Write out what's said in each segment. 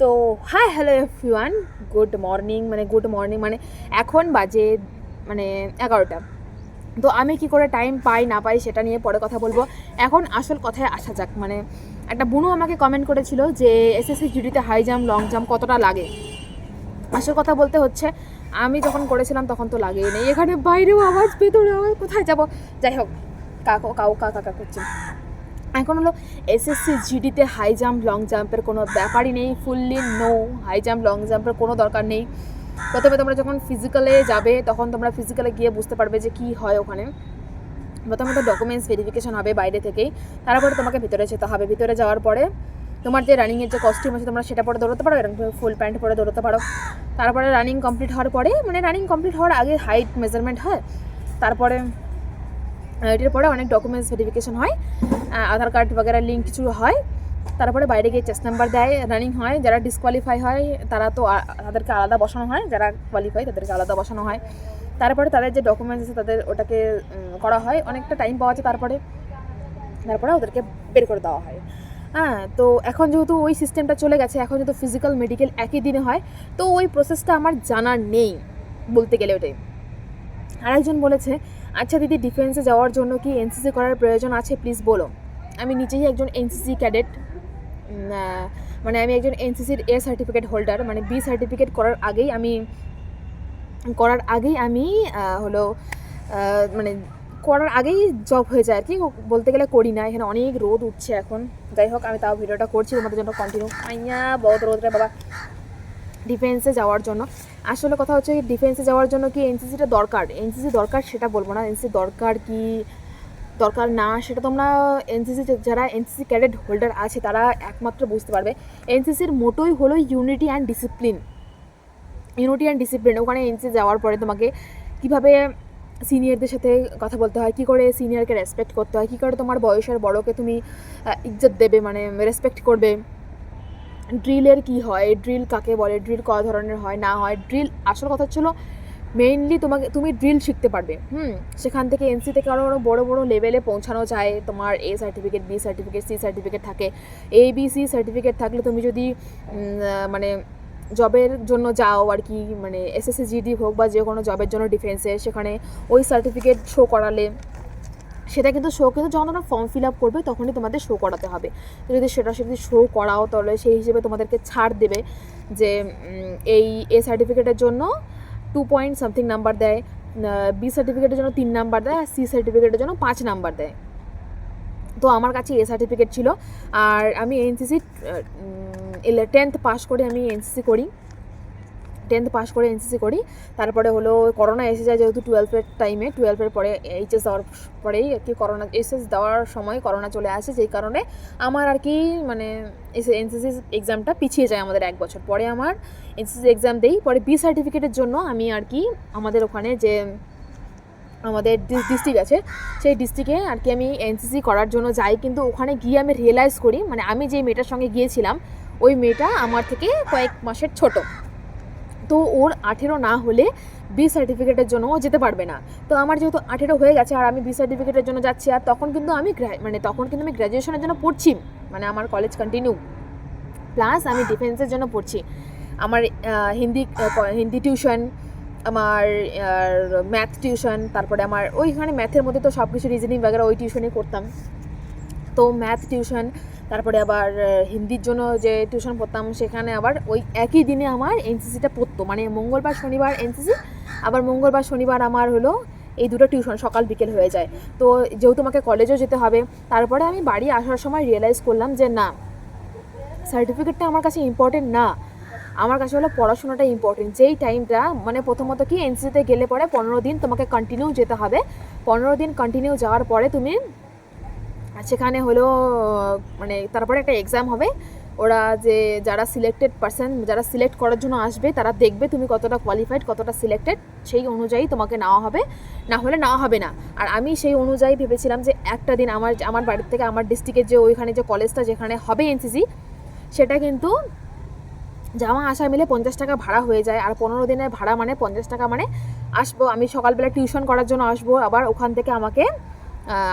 তো hi hello everyone good morning মানে good morning মানে এখন বাজে মানে এগারোটা। তো আমি কি করে টাইম পাই, না পাই সেটা নিয়ে পরে কথা বলব। এখন আসল কথায় আসা যাক মানে একটা বুনু আমাকে কমেন্ট করেছিল যে এসএসসি জিডিতে হাই জাম্প লং জাম্প কতটা লাগে? আসল কথা বলতে হচ্ছে, আমি যখন করেছিলাম তখন তো লাগেই নেই। এখানে বাইরেও আওয়াজ, ভেতরে আওয়াজ, কোথায় যাব? যাই হোক, কাকো, কাউ, কাকা কাকা করছে এখন হলো এসএসসি জিডিতে হাই জাম্প লং জাম্পের কোনো ব্যাপারই নেই fully no high jump long জাম্পের কোনো দরকার নেই। প্রথমে তোমরা যখন ফিজিক্যালে যাবে, তখন তোমরা ফিজিক্যালে গিয়ে বুঝতে পারবে যে কী হয় ওখানে। প্রথমত ডকুমেন্টস ভেরিফিকেশন হবে বাইরে থেকেই, তারপরে তোমাকে ভিতরে যেতে হবে। ভিতরে যাওয়ার পরে তোমার যে রানিংয়ের যে কস্টিউম আছে, তোমরা সেটা পরে দৌড়তে পারো, এরকম ফুল প্যান্ট পরে দৌড়তে পারো। তারপরে রানিং কমপ্লিট হওয়ার পরে মানে রানিং কমপ্লিট হওয়ার আগে হাইট মেজারমেন্ট হয়। তারপরে এটির পরে অনেক ডকুমেন্টস ভেরিফিকেশন হয়। আধার কার্ড বগেরা লিঙ্ক কিছু হয়। তারপরে বাইরে গিয়ে চেস্ট নাম্বার দেয় রানিং হয়। যারা ডিসকোয়ালিফাই হয়, তারা তো তাদেরকে আলাদা বসানো হয়। যারা কোয়ালিফাই তাদেরকে আলাদা বসানো হয়। তারপরে তাদের যে ডকুমেন্টস আছে, তাদের ওটাকে করা হয়। অনেকটা টাইম পাওয়া যায় তারপরে। তারপরে ওদেরকে বের করে দেওয়া হয়। হ্যাঁ তো এখন যেহেতু ওই সিস্টেমটা চলে গেছে, এখন যেহেতু ফিজিক্যাল মেডিকেল একই দিনে হয়, তো ওই প্রসেসটা আমার জানা নেই বলতে গেলে ওটাই। আরেকজন বলেছে আচ্ছা দিদি ডিফেন্সে যাওয়ার জন্য কি এনসিসি করার প্রয়োজন আছে? প্লিজ বলো। আমি নিজেই একজন এনসিসি ক্যাডেট মানে আমি একজন এনসিসির এ সার্টিফিকেট হোল্ডার মানে বি সার্টিফিকেট করার আগেই আমি, করার আগেই আমি হলো মানে করার আগেই জব হয়ে যায় আর কি। বলতে গেলে করি না, এখানে অনেক রোদ উঠছে এখন। যাই হোক, আমি তাও ভিডিওটা করছি, তোমাদের জন্য কন্টিনিউ আইয়া বহুত রোদ রে বাবা। ডিফেন্সে যাওয়ার জন্য। আসলে কথা হচ্ছে ডিফেন্সে যাওয়ার জন্য কি এনসিসিটা দরকার? এনসিসি দরকার সেটা বলব না। এনসিসি দরকার কি দরকার না, সেটা তোমরা এনসিসি যারা এনসিসি ক্যাডেট হোল্ডার আছে, তারা একমাত্র বুঝতে পারবে। এনসিসির মোটোই হলো unity and discipline unity and discipline ওখানে এনসিসি যাওয়ার পরে তোমাকে কীভাবে সিনিয়রদের সাথে কথা বলতে হয়, কী করে সিনিয়রকে রেসপেক্ট করতে হয়, কী করে তোমার বয়সের বড়কে তুমি ইজ্জত দেবে মানে রেসপেক্ট করবে। ড্রিলের কি হয়, ড্রিল কাকে বলে, ড্রিল ক ধরনের হয়, না হয়, ড্রিল আসল কথা ছিল মেইনলি তোমাকে, তুমি ড্রিল শিখতে পারবে, হুম? সেখান থেকে এনসি থেকে আরও আরও বড়ো বড়ো লেভেলে পৌঁছানো যায়, তোমার A certificate B certificate C certificate থাকে। এ বি সি সার্টিফিকেট থাকলে তুমি যদি মানে জবের জন্য যাও আর কি মানে এসএসসি জিডি হোক বা যে কোনো জবের জন্য ডিফেন্সে সেখানে ওই সার্টিফিকেট শো করালে সেটা কিন্তু শো কিন্তু যখন তোমরা ফর্ম ফিল আপ করবে, তখনই তোমাদের শো করাতে হবে। যদি সেটা যদি শো করাও, তাহলে সেই হিসেবে তোমাদেরকে ছাড় দেবে যে এই এ সার্টিফিকেটের জন্য টু পয়েন্ট সামথিং নাম্বার দেয় বি সার্টিফিকেটের জন্য তিন নাম্বার দেয়, আর সি সার্টিফিকেটের জন্য পাঁচ নাম্বার দেয়। তো আমার কাছে এ সার্টিফিকেট ছিল, আর আমি এনসিসি টেন্থ পাস করে আমি এনসিসি করি। টেন্থ পাস করে এনসিসি করি। তারপরে হলো করোনা এসে যায় যেহেতু টুয়েলভের টাইমে টুয়েলভের পরে এইচএস দেওয়ার পরেই আর কি করোনা এইচএস দেওয়ার সময় করোনা চলে আসে, যেই কারণে আমার আর কি মানে এনসিসি এক্সামটা পিছিয়ে যায় আমাদের এক বছর। পরে আমার এনসিসি এক্সাম দেই, পরে বি সার্টিফিকেটের জন্য আমি আর কি আমাদের ওখানে যে আমাদের ডিস্ট্রিক্ট আছে, সেই ডিস্ট্রিক্টে আর কি আমি এনসিসি করার জন্য যাই। কিন্তু ওখানে গিয়ে আমি রিয়েলাইজ করি মানে আমি যে মেয়েটার সঙ্গে গিয়েছিলাম, ওই মেয়েটা আমার থেকে কয়েক মাসের ছোট। তো ওর আঠেরো না হলে বি সার্টিফিকেটের জন্য ও যেতে পারবে না। তো আমার যেহেতু আঠেরো হয়ে গেছে আর আমি বি সার্টিফিকেটের জন্য যাচ্ছি আর তখন কিন্তু আমি মানে তখন কিন্তু আমি গ্র্যাজুয়েশনের জন্য পড়ছি মানে আমার কলেজ কন্টিনিউ প্লাস আমি ডিফেন্সের জন্য পড়ছি। আমার হিন্দি হিন্দি টিউশন আমার ম্যাথ টিউশন তারপরে আমার ওইখানে ম্যাথের মধ্যে তো সব কিছু রিজনিং বাগেরা ওই টিউশনই করতাম। তো ম্যাথ টিউশন তারপরে আবার হিন্দির জন্য যে টিউশন পড়তাম সেখানে আবার ওই একই দিনে আমার এনসিসিটা পড়তো। মানে মঙ্গলবার, শনিবার এনসিসি আবার মঙ্গলবার, শনিবার আমার হলো এই দুটো টিউশন সকাল, বিকেল হয়ে যায়। তো যেহেতু আমাকে কলেজেও যেতে হবে, তারপরে আমি বাড়ি আসার সময় রিয়েলাইজ করলাম যে না সার্টিফিকেটটা আমার কাছে ইম্পর্টেন্ট না। আমার কাছে হলো পড়াশোনাটা ইম্পর্টেন্ট যেই টাইমটা মানে প্রথমত কি এনসিসিতে গেলে পরে পনেরো দিন তোমাকে কন্টিনিউ যেতে হবে। পনেরো দিন কন্টিনিউ যাওয়ার পরে তুমি সেখানে হলো মানে তারপরে একটা এক্সাম হবে। ওরা যে যারা সিলেক্টেড পার্সন যারা সিলেক্ট করার জন্য আসবে, তারা দেখবে তুমি কতটা কোয়ালিফাইড কতটা সিলেক্টেড সেই অনুযায়ী তোমাকে নেওয়া হবে। না হলে নেওয়া হবে না। আর আমি সেই অনুযায়ী ভেবেছিলাম যে একটা দিন আমার আমার বাড়ির থেকে, আমার ডিস্ট্রিক্টের যে ওইখানে যে কলেজটা যেখানে হবে এনসিসি সেটা কিন্তু যাওয়া আসা মিলে পঞ্চাশ টাকা ভাড়া হয়ে যায়। আর পনেরো দিনের ভাড়া মানে পঞ্চাশ টাকা মানে আসব, আমি সকালবেলা টিউশন করার জন্য আসব, আবার ওখান থেকে আমাকে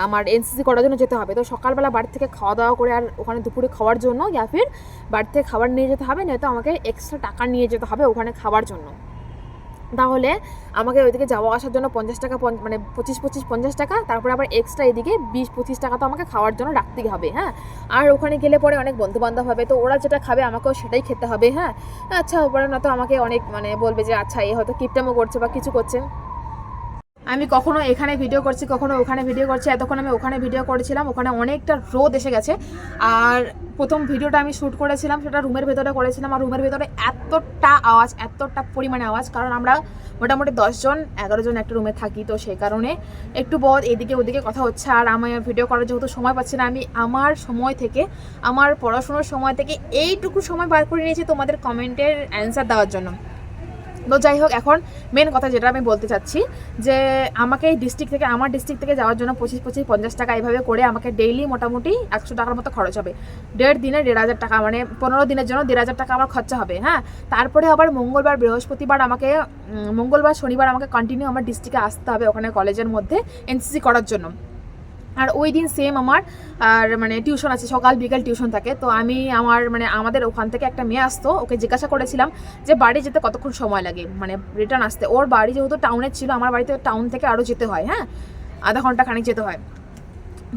আমার এনসিসি করার জন্য যেতে হবে। তো সকালবেলা বাড়ি থেকে খাওয়া দাওয়া করে আর ওখানে দুপুরে খাওয়ার জন্য ইয়া ফির বাড়ি থেকে খাবার নিয়ে যেতে হবে, নয়তো আমাকে এক্সট্রা টাকা নিয়ে যেতে হবে ওখানে খাওয়ার জন্য। তাহলে আমাকে ওইদিকে যাওয়া আসার জন্য পঞ্চাশ টাকা মানে পঁচিশ পঁচিশ, পঞ্চাশ টাকা, তারপরে আবার এক্সট্রা এদিকে বিশ, পঁচিশ টাকা তো আমাকে খাওয়ার জন্য রাখতেই হবে হ্যাঁ? আর ওখানে গেলে পরে অনেক বন্ধু বান্ধব হবে, তো ওরা যেটা খাবে আমাকেও সেটাই খেতে হবে হ্যাঁ? আচ্ছা ওপরে না তো আমাকে অনেক মানে বলবে যে আচ্ছা এ হয়তো কিপটামো করছে বা কিছু করছে। আমি কখনো এখানে ভিডিও করছি, কখনো ওখানে ভিডিও করছি, এতক্ষণ আমি ওখানে ভিডিও করেছিলাম, ওখানে অনেকটা রোদ এসে গেছে। আর প্রথম ভিডিওটা আমি শ্যুট করেছিলাম, সেটা রুমের ভেতরে করেছিলাম, আর রুমের ভেতরে এতটা আওয়াজ, এতটা পরিমাণে আওয়াজ, কারণ আমরা মোটামুটি দশজন এগারো জন একটা রুমে থাকি, তো সেই কারণে একটু বহুত এদিকে ওদিকে কথা হচ্ছে, আর আমি ভিডিও করার যেহেতু সময় পাচ্ছি না, আমি আমার সময় থেকে, আমার পড়াশোনার সময় থেকে এইটুকু সময় বার করে নিয়েছি তোমাদের কমেন্টের অ্যান্সার দেওয়ার জন্য। তো যাই হোক, এখন মেন কথা যেটা আমি বলতে চাচ্ছি, যে আমাকে এই ডিস্ট্রিক্ট থেকে, আমার ডিস্ট্রিক্ট থেকে যাওয়ার জন্য পঁচিশ পঁচিশ, পঞ্চাশ টাকা এইভাবে করে আমাকে ডেইলি মোটামুটি একশো টাকার মতো খরচ হবে। দেড় দিনে দেড় হাজার টাকা মানে পনেরো দিনের জন্য দেড় হাজার টাকা আমার খরচা হবে হ্যাঁ? তারপরে আবার মঙ্গলবার, বৃহস্পতিবার আমাকে মঙ্গলবার, শনিবার আমাকে কন্টিনিউ আমার ডিস্ট্রিক্টে আসতে হবে ওখানে কলেজের মধ্যে এনসিসি করার জন্য। আর ওই দিন সেম আমার, আর মানে টিউশন আছে, সকাল বিকেল টিউশন থাকে। তো আমি আমার মানে আমাদের ওখান থেকে একটা মেয়ে আসতো, ওকে জিজ্ঞাসা করেছিলাম যে বাড়ি যেতে কতক্ষণ সময় লাগে? মানে রিটার্ন আসতে। ওর বাড়ি যেহেতু টাউনে ছিল, আমার বাড়িতে টাউন থেকে আরও যেতে হয় হ্যাঁ? আধা ঘণ্টা খানিক যেতে হয়।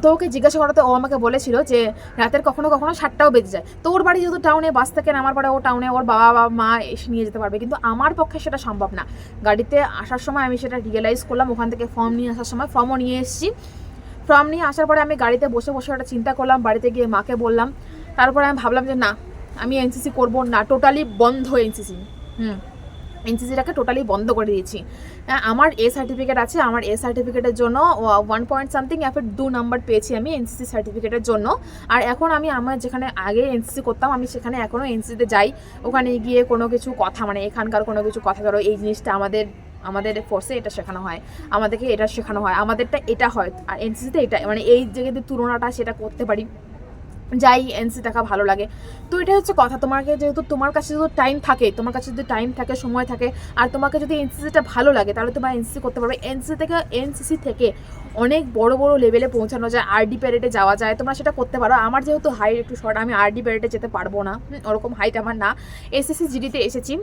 তো ওকে জিজ্ঞাসা করাতে ও আমাকে বলেছিল যে রাতের কখনো কখনো সাতটাও বেজে যায়। তো ওর বাড়ি যেহেতু টাউনে বাস থেকে নামার পরে ও টাউনে ওর বাবা বা মা এসে নিয়ে যেতে পারবে। কিন্তু আমার পক্ষে সেটা সম্ভব না। গাড়িতে আসার সময় আমি সেটা রিয়েলাইজ করলাম, ওখান থেকে ফর্ম নিয়ে আসার সময় ফর্মও নিয়ে এসেছি। ফর্ম নিয়ে আসার পরে আমি গাড়িতে বসে বসে একটা চিন্তা করলাম বাড়িতে গিয়ে মাকে বললাম। তারপরে আমি ভাবলাম যে না আমি এনসিসি করব না টোটালি বন্ধ এনসিসি হুম এনসিসিটাকে টোটালি বন্ধ করে দিয়েছি। হ্যাঁ, আমার এ সার্টিফিকেট আছে আমার এ সার্টিফিকেটের জন্য ওয়ান পয়েন্ট সামথিং এফের দু নাম্বার পেয়েছি আমি এনসিসি সার্টিফিকেটের জন্য। আর এখন আমি আমার যেখানে আগে এনসিসি করতাম আমি সেখানে এখনও এনসিসিতে যাই। ওখানে গিয়ে কোনো কিছু কথা মানে এখানকার কোনো কিছু কথা ধরো এই জিনিসটা আমাদের আমাদের ফোর্সে এটা শেখানো হয়, আমাদেরকে এটা শেখানো হয়, আমাদেরটা এটা হয়, আর এনসিসিতে এটা মানে এই জায়গাতে তুলনাটা সেটা করতে পারি। যাই এনসি দেখা ভালো লাগে। তো এটা হচ্ছে কথা, তোমাকে যেহেতু তোমার কাছে যদি টাইম থাকে, তোমার কাছে যদি টাইম থাকে, সময় থাকে, আর তোমাকে যদি এনসিসিটা ভালো লাগে, তাহলে তোমার এনসিসি করতে পারবে। এনসিসি থেকে এনসিসি থেকে অনেক বড় বড় লেভেলে পৌঁছানো যায় আরডি প্যারেডে যাওয়া যায়, তোমরা সেটা করতে পারো। আমার যেহেতু হাইট একটু শর্ট আমি আরডি প্যারেডে যেতে পারব না। ওরকম হাইট আমার না। এসএসসি জিডিতে এসেছি।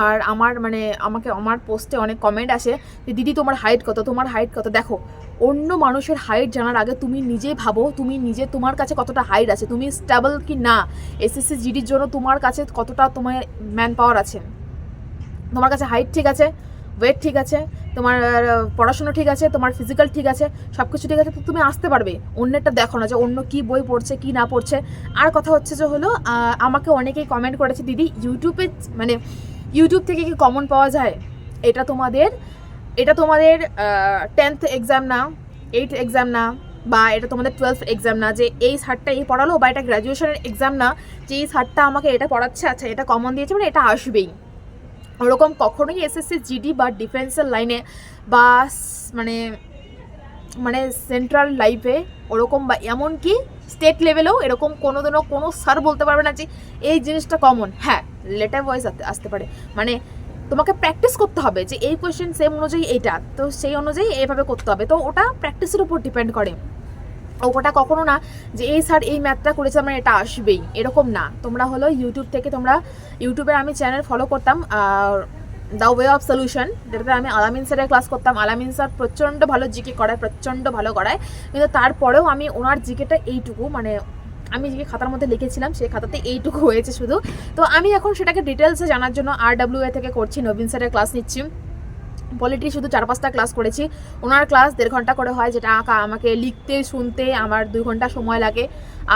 আর আমার মানে আমাকে, আমার পোস্টে অনেক কমেন্ট আসে যে, দিদি, তোমার হাইট কত? তোমার হাইট কত? দেখো, অন্য মানুষের হাইট জানার আগে তুমি নিজে ভাবো, তুমি নিজে, তোমার কাছে কতটা হাইট আছে? তুমি স্টেবল কি না? এসএসসি জিডির জন্য তোমার কাছে কতটা তোমার ম্যান পাওয়ার আছে? তোমার কাছে হাইট ঠিক আছে ওয়েট ঠিক আছে, তোমার পড়াশোনা ঠিক আছে, তোমার ফিজিক্যাল ঠিক আছে সব কিছু ঠিক আছে, তো তুমি আসতে পারবে। অন্যেরটা দেখো না যে, অন্য কি বই পড়ছে, কি না পড়ছে। আর কথা হচ্ছে যে হলো আমাকে অনেকেই কমেন্ট করেছে, দিদি ইউটিউবে মানে ইউটিউব থেকে কি কমন পাওয়া যায়? এটা তোমাদের এটা তোমাদের টেন্থ এক্সাম না এইট এক্সাম না, বা এটা তোমাদের টুয়েলভ এক্সাম না, যে এই সারটা এই পড়ালো, বা এটা গ্র্যাজুয়েশনের এক্সাম না, যে এই সারটা আমাকে এটা পড়াচ্ছে আচ্ছা এটা কমন দিয়েছে মানে এটা আসবেই। ওরকম কখনোই এসএসসি জিডি বা ডিফেন্সের লাইনে বা মানে মানে সেন্ট্রাল লাইফে ওরকম বা এমনকি স্টেট লেভেলেও এরকম কোনো দিনও কোনো স্যার বলতে পারবে না যে এই জিনিসটা কমন হ্যাঁ লেটার ভয়েস আসতে পারে। মানে তোমাকে প্র্যাকটিস করতে হবে যে এই কোয়েশ্চেন সেম অনুযায়ী এইটা, তো সেই অনুযায়ী এইভাবে করতে হবে। তো ওটা প্র্যাকটিসের উপর ডিপেন্ড করে। ওটা কখনো না যে এই স্যার এই ম্যাথটা করেছে আমার, এটা আসবেই। এরকম না। তোমরা হলো ইউটিউব থেকে তোমরা ইউটিউবে আমি চ্যানেল ফলো করতাম, আর দ্য ওয়ে অফ সলিউশন যেটাতে আমি আলামিন স্যারের ক্লাস করতাম। আলামিন স্যার প্রচণ্ড ভালো জিকে করায়, প্রচণ্ড ভালো করায়। কিন্তু তারপরেও আমি ওনার জিকেটা এইটুকু মানে আমি যে খাতার মধ্যে লিখেছিলাম, সেই খাতাতে এইটুকু হয়েছে শুধু। তো আমি এখন সেটাকে ডিটেলসে জানার জন্য আর ডাব্লিউ এ থেকে করছি, নবীন স্যারের ক্লাস নিচ্ছি। পলিটি শুধু চার পাঁচটা ক্লাস করেছি। ওনার ক্লাস দেড় ঘণ্টা করে হয়, যেটা আঁকা, আমাকে লিখতে, শুনতে আমার দুই ঘণ্টা সময় লাগে।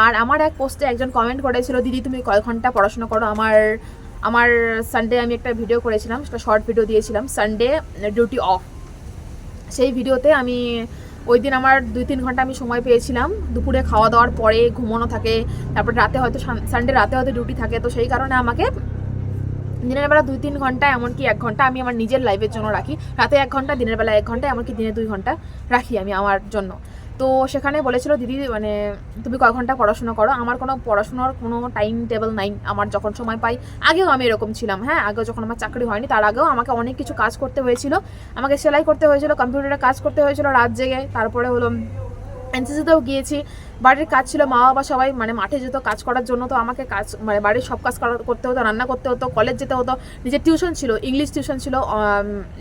আর আমার এক পোস্টে একজন কমেন্ট করেছিল, দিদি, তুমি কয় ঘণ্টা পড়াশোনা করো, আমার আমার সানডে আমি একটা ভিডিও করেছিলাম, সেটা শর্ট ভিডিও দিয়েছিলাম সানডে ডিউটি অফ সেই ভিডিওতে আমি, ওই দিন আমার দুই তিন ঘণ্টা আমি সময় পেয়েছিলাম, দুপুরে খাওয়া দাওয়ার পরে ঘুমানো থাকে, তারপর রাতে হয়তো সানডে রাতে হয়তো ডিউটি থাকে, তো সেই কারণে আমাকে দিনের বেলা দুই তিন ঘণ্টা, এমনকি এক ঘণ্টা আমি আমার নিজের লাইফের জন্য রাখি। রাতে এক ঘণ্টা, দিনের বেলা এক ঘণ্টা, এমনকি দিনে দুই ঘণ্টা রাখি আমি আমার জন্য। তো সেখানে বলেছিল, দিদি মানে তুমি কয় ঘণ্টা পড়াশোনা করো। আমার কোনো পড়াশোনার কোনো টাইম টেবিল নাই। আমার যখন সময় পাই, আগেও আমি এরকম ছিলাম হ্যাঁ? আগেও যখন আমার চাকরি হয়নি, তার আগেও আমাকে অনেক কিছু কাজ করতে হয়েছিল। আমাকে সেলাই করতে হয়েছিল কম্পিউটারে কাজ করতে হয়েছিল রাত জেগে। তারপরে হলো এনসিসিতেও গিয়েছি। বাড়ির কাজ ছিল মা বাবা সবাই মানে মাঠে যেত কাজ করার জন্য, তো আমাকে কাজ মানে বাড়ির সব কাজ করা করতে হতো, রান্না করতে হতো কলেজ যেতে হতো। নিজের টিউশন ছিল ইংলিশ টিউশন ছিল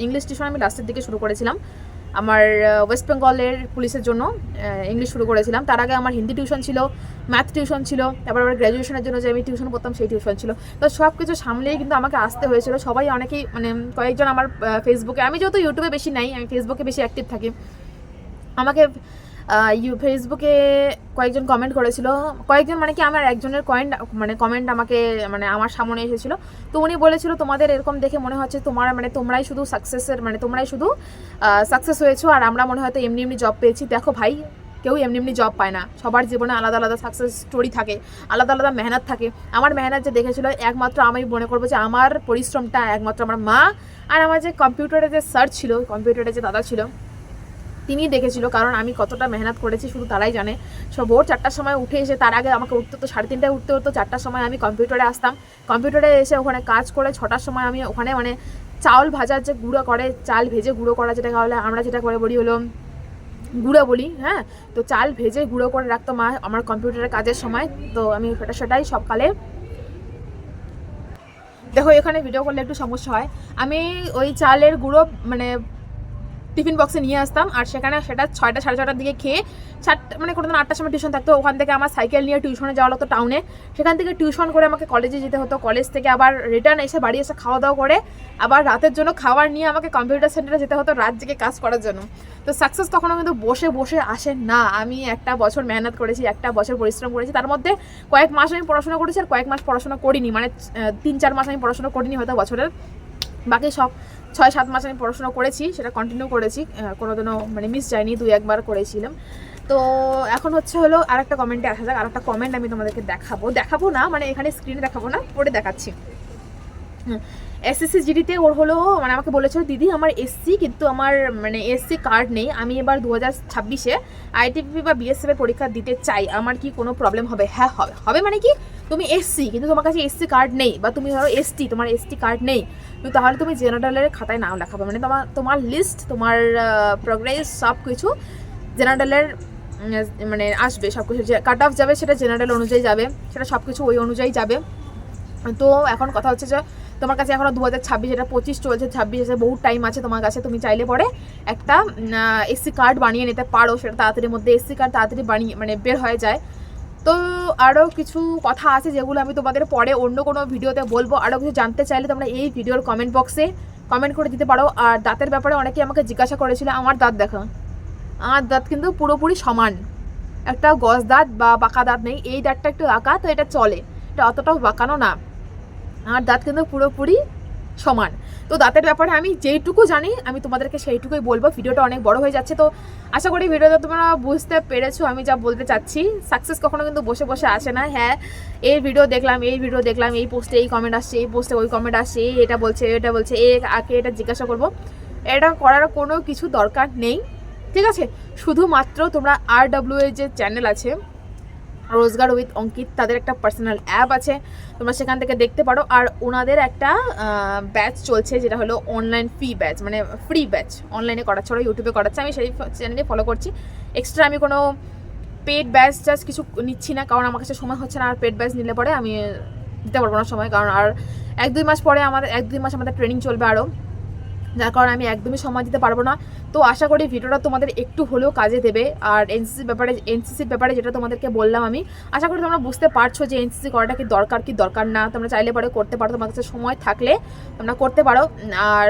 ইংলিশ টিউশন আমি লাস্টের দিকে শুরু করেছিলাম। আমার ওয়েস্ট বেঙ্গলের পুলিশের জন্য ইংলিশ শুরু করেছিলাম। তার আগে আমার হিন্দি টিউশন ছিল ম্যাথ টিউশন ছিল, তারপর আবার গ্র্যাজুয়েশনের জন্য যে আমি টিউশন পড়তাম সেই টিউশন ছিল। তো সব কিছু সামলেই কিন্তু আমাকে আসতে হয়েছিল। সবাই অনেকেই মানে কয়েকজন আমার ফেসবুকে আমি যেহেতু ইউটিউবে বেশি নাই, আমি ফেসবুকে বেশি অ্যাক্টিভ থাকি। আমাকে ইউ ফেসবুকে কয়েকজন কমেন্ট করেছিল। কয়েকজন মানে কি আমার একজনের কয়েন্ট মানে কমেন্ট আমাকে মানে আমার সামনে এসেছিল। তো উনি বলেছিল, তোমাদের এরকম দেখে মনে হচ্ছে তোমার মানে তোমরাই শুধু সাকসেসের মানে তোমরাই শুধু সাকসেস হয়েছো। আর আমরা মনে হয়তো এমনি এমনি জব পেয়েছি। দেখো ভাই, কেউ এমনি এমনি জব পায় না। সবার জীবনে আলাদা আলাদা সাকসেস স্টোরি থাকে, আলাদা আলাদা মেহনত থাকে। আমার মেহনত যে দেখেছিল, একমাত্র আমি মনে করব যে আমার পরিশ্রমটা, একমাত্র আমার মা আর আমার যে কম্পিউটারে যে স্যার ছিল কম্পিউটারে যে দাদা ছিল তিনি দেখেছিল, কারণ আমি কতটা মেহনত করেছি, শুধু তারাই জানে। সব ভোর চারটার সময় উঠে এসে, তার আগে আমাকে উঠতে হতো, সাড়ে তিনটায় উঠতে হতো, চারটার সময় আমি কম্পিউটারে আসতাম। কম্পিউটারে এসে ওখানে কাজ করে ছটার সময় আমি ওখানে মানে চাউল ভাজার যে গুঁড়ো করে, চাল ভেজে গুঁড়ো করা যেটা হলে আমরা যেটা করে বলি হলো গুঁড়ো বলি হ্যাঁ? তো চাল ভেজে গুঁড়ো করে রাখতো মা আমার কম্পিউটারের কাজের সময়। তো আমি সেটা, সেটাই সকালে দেখো, এখানে ভিডিও করলে একটু সমস্যা হয়। আমি ওই চালের গুঁড়ো মানে টিফিন বক্সে নিয়ে আসতাম, আর সেখানে সেটা ছয়টা, সাড়ে ছটার দিকে খেয়ে সাতটা মানে কোনো দিন আটটার সময় টিউশন থাকতো, ওখান থেকে আমার সাইকেল নিয়ে টিউশনে যাওয়া হতো টাউনে সেখান থেকে টিউশন করে আমাকে কলেজে যেতে হতো। কলেজ থেকে আবার রিটার্ন এসে বাড়ি এসে খাওয়া দাওয়া করে আবার রাতের জন্য খাবার নিয়ে আমাকে কম্পিউটার সেন্টারে যেতে হতো রাত জেগে কাজ করার জন্য। তো সাকসেস কখনো কিন্তু বসে বসে আসে না। আমি একটা বছর মেহনত করেছি, একটা বছর পরিশ্রম করেছি। তার মধ্যে কয়েক মাস আমি পড়াশোনা করেছি আর কয়েক মাস পড়াশোনা করিনি। মানে তিন, চার মাস আমি পড়াশোনা করিনি হয়তো বছরের। বাকি সব ছয়, সাত মাস আমি পড়াশোনা করেছি, সেটা কন্টিনিউ করেছি। কোনোদিনও মানে মিস যায়নি, দুই, একবার করেছিলাম। তো এখন হচ্ছে হলো আর একটা কমেন্টে আসা যাক আর একটা কমেন্ট আমি তোমাদেরকে দেখাবো। দেখাবো না মানে এখানে স্ক্রিনে দেখাবো না পড়ে দেখাচ্ছি। এসএসসি জিডিতে ওর হলো মানে আমাকে বলেছিল, দিদি, আমার এসসি কিন্তু আমার মানে এসসি কার্ড নেই। আমি এবার দু হাজার ছাব্বিশে আইটিপি বা বিএসএফ এর পরীক্ষা দিতে চাই। আমার কি কোনো প্রবলেম হবে? হ্যাঁ হবে। হবে মানে কি? তুমি এসসি কিন্তু তোমার কাছে এসসি কার্ড নেই বা তুমি ধরো এসটি তোমার এসটি কার্ড নেই। তো তাহলে তুমি জেনারেলের খাতায় নাম লেখাবে। মানে তোমার তোমার লিস্ট তোমার প্রোগ্রেস সব কিছু জেনারেলের মানে আসবে সব কিছু কাট অফ যাবে সেটা জেনারেল অনুযায়ী যাবে। সেটা সব কিছু ওই অনুযায়ী যাবে। তো এখন কথা হচ্ছে যে তোমার কাছে এখনও দু হাজার ছাব্বিশ, এটা পঁচিশ চলছে, ছাব্বিশ এসে বহু টাইম আছে তোমার কাছে, তুমি চাইলে পরে একটা এসসি কার্ড বানিয়ে নিতে পারো, সেটা তাড়াতাড়ির মধ্যে এসসি কার্ড তাড়াতাড়ি বানিয়ে মানে বের হয়ে যায়। তো আরও কিছু কথা আছে যেগুলো আমি তোমাদের পরে অন্য কোনো ভিডিওতে বলব। আরও কিছু জানতে চাইলে তোমরা এই ভিডিওর কমেন্ট বক্সে কমেন্ট করে দিতে পারো। আর দাঁতের ব্যাপারে অনেকে আমাকে জিজ্ঞাসা করেছিল, আমার দাঁত দেখা, আমার দাঁত কিন্তু পুরোপুরি সমান। একটা গজ দাঁত বা বাঁকা দাঁত নেই, এই দাঁতটা একটু আঁকা, তো এটা চলে। এটা অতটাও বাঁকানো না। আমার দাঁত কিন্তু পুরোপুরি সমান। তো দাঁতের ব্যাপারে আমি যেইটুকু জানি, আমি তোমাদেরকে সেইটুকুই বলব। ভিডিওটা অনেক বড় হয়ে যাচ্ছে, তো আশা করি ভিডিওটা তোমরা বুঝতে পেরেছ, আমি যা বলতে চাচ্ছি। সাকসেস কখনো কিন্তু বসে বসে আসে না হ্যাঁ এই ভিডিও দেখলাম, এই ভিডিও দেখলাম, এই পোস্টে এই কমেন্ট আসছে, এই পোস্টে ওই কমেন্ট আসছে এটা বলছে এটা বলছে, এ আকে এটা জিজ্ঞাসা করব। এটা করার কোনো কিছু দরকার নেই, ঠিক আছে? শুধুমাত্র তোমরা আর ডাব্লিউ এর যে চ্যানেল আছে রোজগার উইথ অঙ্কিত তাদের একটা পার্সোনাল অ্যাপ আছে, তোমরা সেখান থেকে দেখতে পারো। আর ওনাদের একটা ব্যাচ চলছে যেটা হলো অনলাইন ফ্রি ব্যাচ মানে ফ্রি ব্যাচ অনলাইনে করাচ্ছে ওরা ইউটিউবে করাচ্ছে আমি সেই চ্যানেলে ফলো করছি। এক্সট্রা আমি কোনো পেড ব্যাচ টাচ কিছু নিচ্ছি না, কারণ আমার কাছে সময় হচ্ছে না, আর পেড ব্যাচ নিলে পরে আমি দিতে পারব না সময়। কারণ আর এক দুই মাস পরে আমাদের, এক দুই মাস আমাদের ট্রেনিং চলবে আরও যার কারণে আমি একদমই সময় দিতে পারব না। তো আশা করি ভিডিওটা তোমাদের একটু হলেও কাজে দেবে। আর এনসিসির ব্যাপারে এনসিসির ব্যাপারে যেটা তোমাদেরকে বললাম আমি, আশা করি তোমরা বুঝতে পারছ যে এনসিসি করাটা কি দরকার কি দরকার না। তোমরা চাইলে পরে করতে পারো, তোমার কাছে সময় থাকলে তোমরা করতে পারো। আর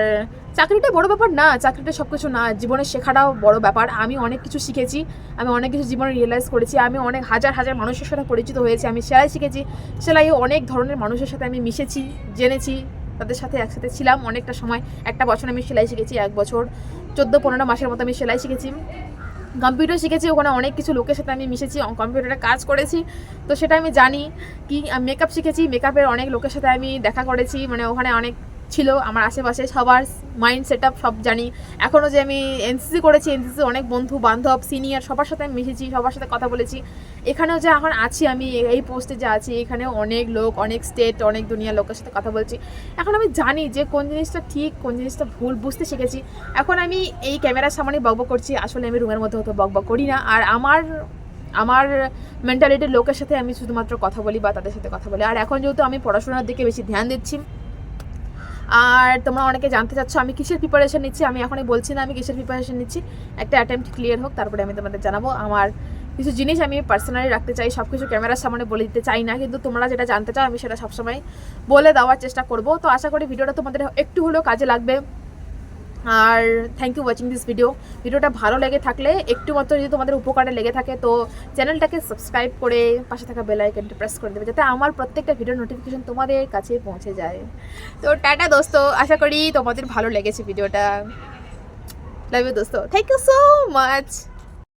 চাকরিটা বড় ব্যাপার না, চাকরিটা সব কিছু না, জীবনে শেখাটাও বড় ব্যাপার। আমি অনেক কিছু শিখেছি, আমি অনেক কিছু জীবনে রিয়েলাইজ করেছি, আমি অনেক হাজার হাজার মানুষের সাথে পরিচিত হয়েছি, আমি সেলাই শিখেছি, সেলাই অনেক ধরনের মানুষের সাথে আমি মিশেছি, জেনেছি তাদের সাথে একসাথে ছিলাম অনেকটা সময়। একটা বছর আমি সেলাই শিখেছি, এক বছর। চোদ্দ, পনেরো মাসের মতো আমি সেলাই শিখেছি। কম্পিউটার শিখেছি, ওখানে অনেক কিছু লোকের সাথে আমি মিশেছি কম্পিউটারে কাজ করেছি। তো সেটা আমি জানি কি মেকআপ শিখেছি মেকআপের অনেক লোকের সাথে আমি দেখা করেছি মানে ওখানে অনেক ছিল, আমার আশেপাশে সবার মাইন্ড সেট আপ সব জানি। এখনও যে আমি এনসিসি করেছি এনসিসি অনেক বন্ধু, বান্ধব সিনিয়র সবার সাথে আমি মিশেছি, সবার সাথে কথা বলেছি। এখানেও যে এখন আছি আমি, এই পোস্টে যে আছি, এখানেও অনেক লোক, অনেক স্টেট অনেক দুনিয়ার লোকের সাথে কথা বলছি। এখন আমি জানি যে কোন জিনিসটা ঠিক, কোন জিনিসটা ভুল, বুঝতে শিখেছি। এখন আমি এই ক্যামেরার সামনে বকবক করছি, আসলে আমি রুমের মধ্যে হয়তো বকবক করি না। আর আমার আমার মেন্টালিটির লোকের সাথে আমি শুধুমাত্র কথা বলি বা তাদের সাথে কথা বলি। আর এখন যেহেতু আমি পড়াশোনার দিকে বেশি ধ্যান দিচ্ছি আর তোমরা অনেকে জানতে চাচ্ছ, আমি কিসের প্রিপারেশন নিচ্ছি? আমি এখনই বলছি না, আমি কিসের প্রিপারেশন নিচ্ছি? একটা অ্যাটেম্পট ক্লিয়ার হোক, তারপরে আমি তোমাদের জানাব। আমার কিছু জিনিস আমি পার্সোনালি রাখতে চাই সব কিছু ক্যামেরার সামনে বলে দিতে চাই না, কিন্তু তোমরা যেটা জানতে চাও, আমি সেটা সবসময় বলে দেওয়ার চেষ্টা করব। তো আশা করি ভিডিওটা তোমাদের একটু হলেও কাজে লাগবে। আর thank you watching this video ভিডিওটা ভালো লেগে থাকলে একটু মাত্র যদি তোমাদের উপকারে লেগে থাকে, তো চ্যানেলটাকে সাবস্ক্রাইব করে পাশে থাকা বেল আইকনটা প্রেস করে দেবে, যাতে আমার প্রত্যেকটা ভিডিও নোটিফিকেশন তোমাদের কাছে পৌঁছে যায়। তো টাটা দোস্ত, আশা করি তোমাদের ভালো লেগেছে ভিডিওটা লাভ ইউ দোস্ত। Thank you so much